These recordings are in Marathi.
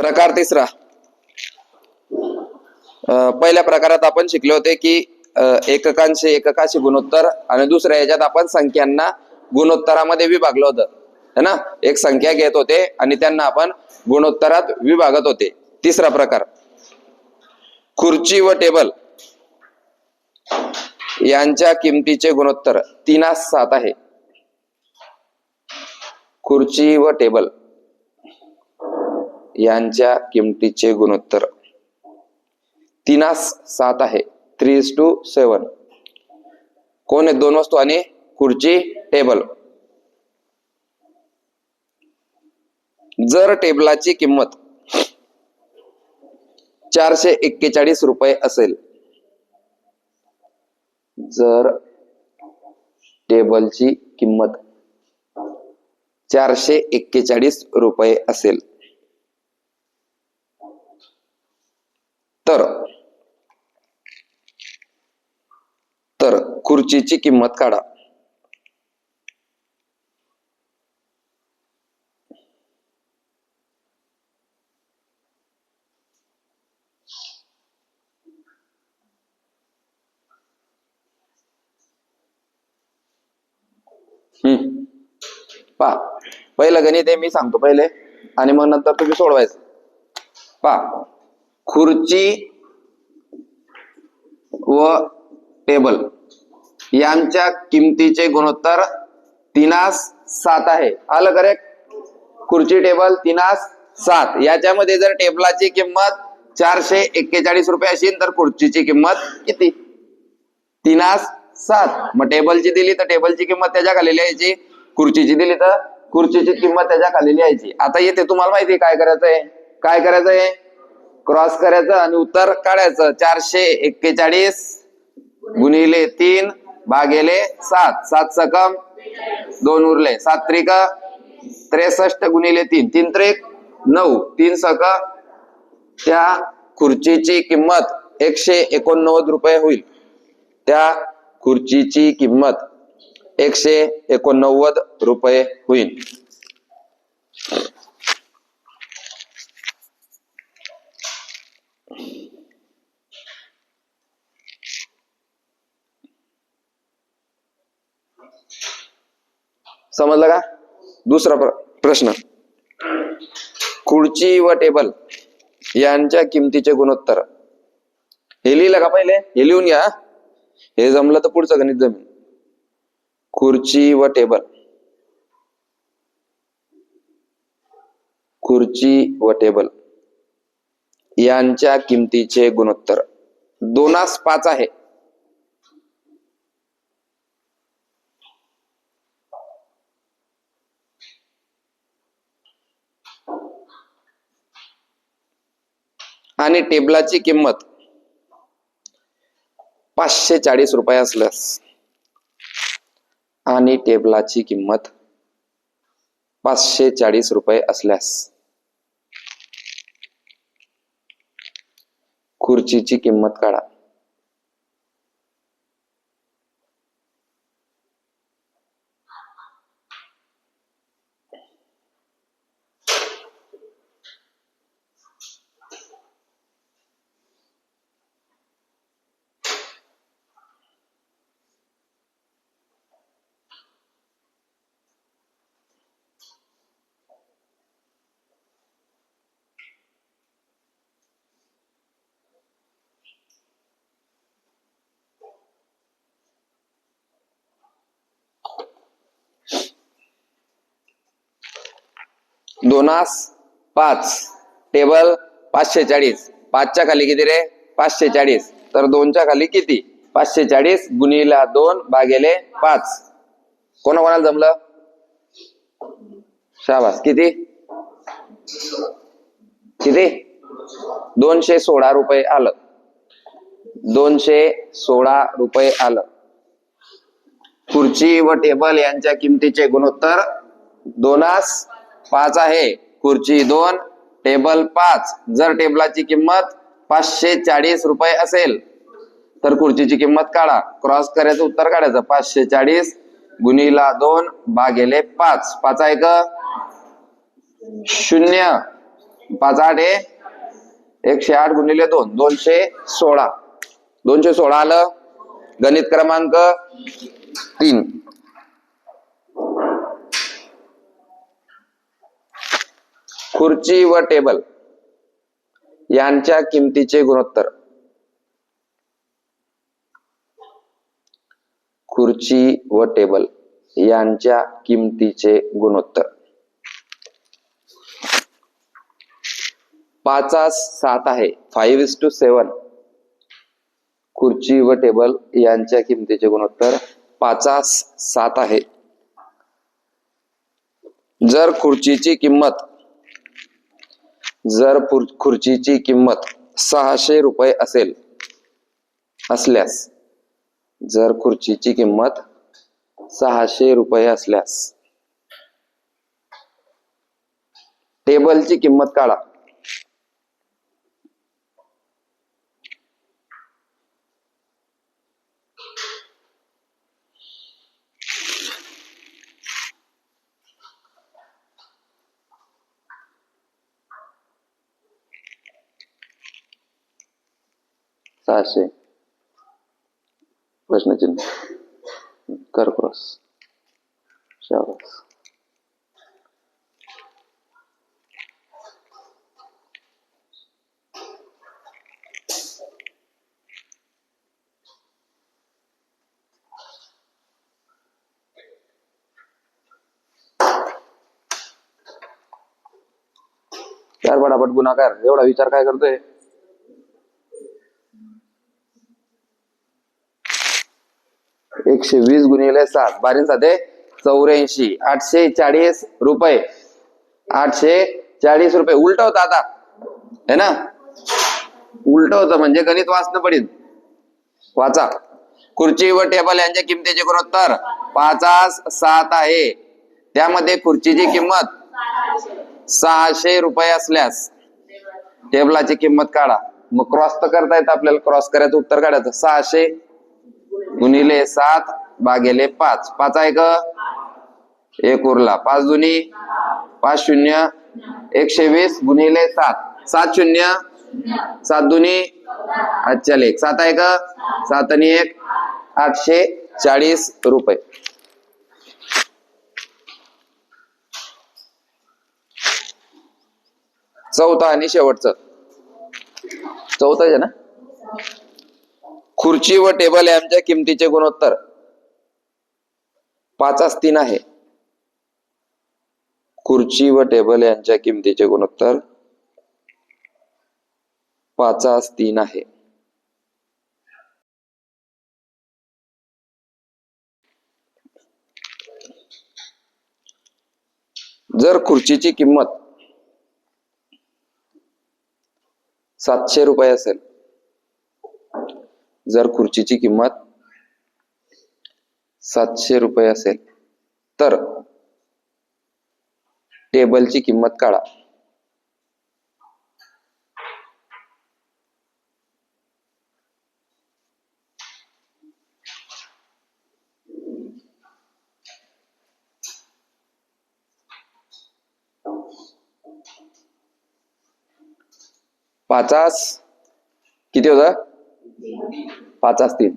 प्रकार तिसरा. पहिल्या प्रकारात आपण शिकले होते की एककांशी एककाशी गुणोत्तर आणि दुसऱ्या याच्यात आपण संख्यांना गुणोत्तरामध्ये विभागलं होतं. है ना? एक संख्या घेत होते आणि त्यांना आपण गुणोत्तरात विभागत होते. तिसरा प्रकार. खुर्ची व टेबल यांच्या किमतीचे गुणोत्तर तीनास सात आहे. खुर्ची व टेबल. यांच्या किमतीचे गुणोत्तर. तीनास सात आहे. थ्री टू सेवन कोण आहेत? दोन वस्तू आणि खुर्ची टेबल जर टेबलाची किंमत चारशे एक्केचाळीस रुपये असेल जर टेबलची किंमत चारशे एक्केचाळीस रुपये असेल तर तर खुर्चीची किंमत काढा. हम्म. पा पहिलं गणित आहे मी सांगतो पहिले आणि मग नंतर तुम्ही सोडवायचं. पा खुर्ची व टेबल. यांच्या किमतीचे गुणोत्तर तिनास सात आहे. आलं करेक्ट खुर्ची टेबल तिनास सात. याच्यामध्ये जर टेबलाची किंमत चारशे एक्केचाळीस रुपये असेल तर खुर्चीची किंमत किती? तिनास सात. मग टेबलची दिली तर टेबलची किंमत त्याच्याखाली लिहायची खुर्चीची दिली तर खुर्चीची किंमत त्याच्याखाली लिहायची आता येते. तुम्हाला माहिती आहे काय करायचंय? काय करायचंय? क्रॉस करायचं आणि उत्तर काढायचं. चारशे एक्केचाळीस गुणिले तीन भागेले सात. सात सकम दोन उरले. सात त्रिक त्रेसष्ट गुणिले तीन. तीन त्रिक नऊ. तीन सक त्या खुर्चीची किंमत एकशे एकोणनव्वद रुपये होईल. त्या खुर्चीची किंमत एकशे एकोणनव्वद रुपये होईल. समजलं का? दुसरा प्र- प्रश्न. खुर्ची व टेबल यांच्या किमतीचे गुणोत्तर. हे लिहिलं का पहिले? हे लिहून घ्या. हे जमलं तर पुढचं गणित जमीन खुर्ची व टेबल. खुर्ची व टेबल यांच्या किमतीचे गुणोत्तर. दोनास पाच आहे. आणि टेबलाची किंमत पाचशे चाळीस रुपये असल्यास आणि टेबलाची किंमत पाचशे चाळीस रुपये असल्यास खुर्चीची किंमत काढा. दोनास पाच. टेबल पाचशे चाळीस पाचच्या खाली किती रे? पाचशे चाळीस तर दोनच्या खाली किती? पाचशे चाळीस गुणिला दोन भागेले पाच. कोणा कोणाला जमलं? शाबास. किती? किती? दोनशे सोळा रुपये आलं. दोनशे सोळा रुपये आलं. खुर्ची व टेबल यांच्या किमतीचे गुणोत्तर दोनास पाच आहे. खुर्ची दोन टेबल पाच. जर टेबलाची किंमत पाचशे चाळीस रुपये असेल तर खुर्चीची किंमत काढा. क्रॉस करायचं उत्तर काढायचं. पाचशे चाळीस गुणिला दोन भागेले पाच. पाच आहे का? शून्य. पाच आठ आहे. एकशे आठ गुणिले दोन. दोनशे सोळा. दोनशे सोळा आलं. गणित क्रमांक तीन. खुर्ची व टेबल यांच्या किमतीचे गुणोत्तर. खुर्ची व टेबल यांच्या किमतीचे गुणोत्तर. पाचास सात आहे. फाईव्ह इज टू सेवन खुर्ची व टेबल यांच्या किमतीचे गुणोत्तर पाचास सात आहे. जर खुर्चीची किंमत जर खुर्चीची किंमत सहाशे रुपये असेल असल्यास जर खुर्चीची किंमत सहाशे रुपये असल्यास टेबलची किंमत काढा. असे. प्रश्नचिन्ह. कर क्रॉस शाबास चार पटापट गुणाकार एवढा विचार काय करतोय? एकशे वीस गुणिले सात. बारीन साधे चौऱ्याऐंशी. आठशे चाळीस रुपये. आठशे चाळीस रुपये. उलट होत आता. है ना? उलट होतं म्हणजे गणित वाचणं पडेल. वाचा. खुर्ची व टेबल यांच्या किमतीचे गुणोत्तर. पाचास सात आहे. त्यामध्ये खुर्चीची किंमत सहाशे रुपये असल्यास टेबलाची किंमत काढा. मग क्रॉस तर करता येतं आपल्याला. क्रॉस करायचं उत्तर काढायचं. सहाशे गुणिले सात भागेले पाच. पाच आहे का एक उरला. पाच दुनी पाच शून्य. एकशे वीस गुणिले सात. सात शून्य. सात दुनी अच्छा लेख. सात आहे का सात आणि एक आठशे चाळीस रुपये. चौथा आणि शेवटचं. चौथाच आहे ना? खुर्ची व टेबल यांच्या किमतीचे गुणोत्तर. पाचास तीन आहे. खुर्ची व टेबल यांच्या किमतीचे गुणोत्तर. पाचास तीन आहे. जर खुर्चीची किंमत सातशे रुपये असेल जर खुर्चीची किंमत सातशे रुपये असेल तर टेबलची किंमत काढा. पाचास किती होता? पाच असतील.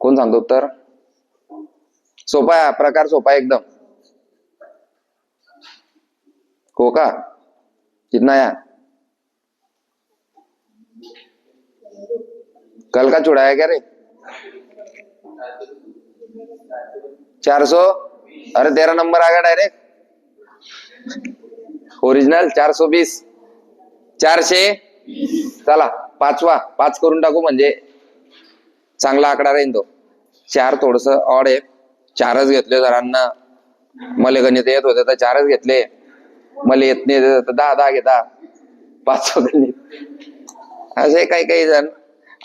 कोण सांगतो उत्तर? सोपा आहे प्रकार सोपा आहे एकदम. हो का? कितना या कल का छुड़ाया क्या रे? चार सौ अरे तेरा नंबर आ गया डायरेक्ट ओरिजिनल चार सो बीस चारशे. चला पाचवा. पाच करून टाकू म्हणजे चांगला आकडा राहील तो. चार थोडस ऑड आहे. चारच घेतले जरांना. मले गणित येत होते तर चारच घेतले. मला येत नाही तर दहा दहा घेता. पाच गणित असे काही काही जण.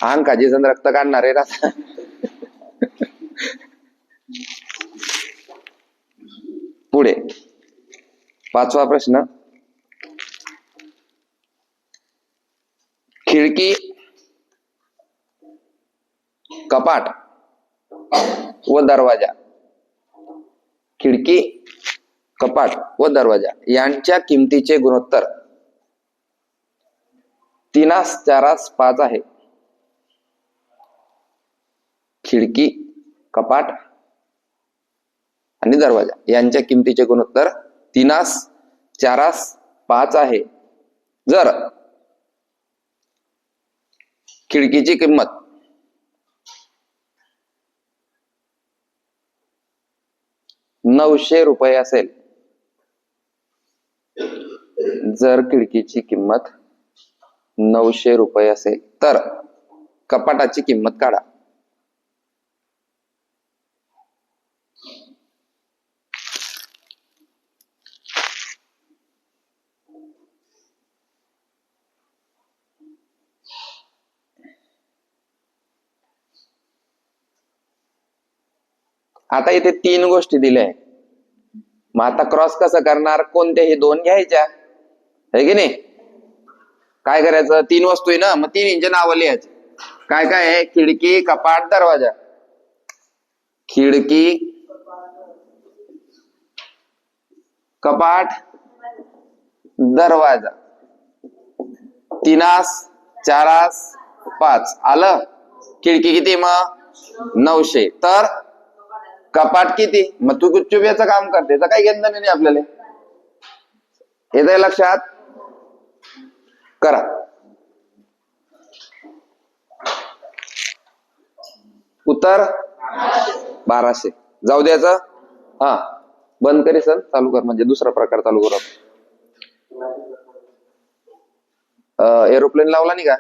अंकाचे जण रक्त काढणारे राहता पुढे. पाचवा प्रश्न. खिडकी कपाट व दरवाजा. खिडकी कपाट व दरवाजा यांच्या किमतीचे गुणोत्तर तीनास चारास पाच आहे. खिडकी कपाट आणि दरवाजा यांच्या किमतीचे गुणोत्तर तीनास चारास पाच आहे. जर खिडकीची किंमत. नऊशे रुपये असेल. जर खिडकीची किंमत नऊशे रुपये असेल तर कपाटाची किंमत काढा. आता इथे तीन गोष्टी दिल्या मग आता क्रॉस कसं करणार? कोणत्याही दोन घ्यायच्या? है की नाही? काय करायचं? तीन वस्तू आहे ना? मग तीन इंच नावं लिहायचे. काय काय आहे? खिडकी कपाट दरवाजा. खिडकी कपाट दरवाजा. तीनास चारास पाच. आलं? खिडकी किती मग? नऊशे. तर कपाट किती? मग तू गुपचूप याचं काम करते. तर काही घेणं नाही आपल्याला. येत लक्षात. करा. उत्तर? बाराशे. जाऊ द्यायचं हा. बंद करी सर. चालू कर. म्हणजे दुसरा प्रकार चालू करू एरोप्लेन लावला नाही का?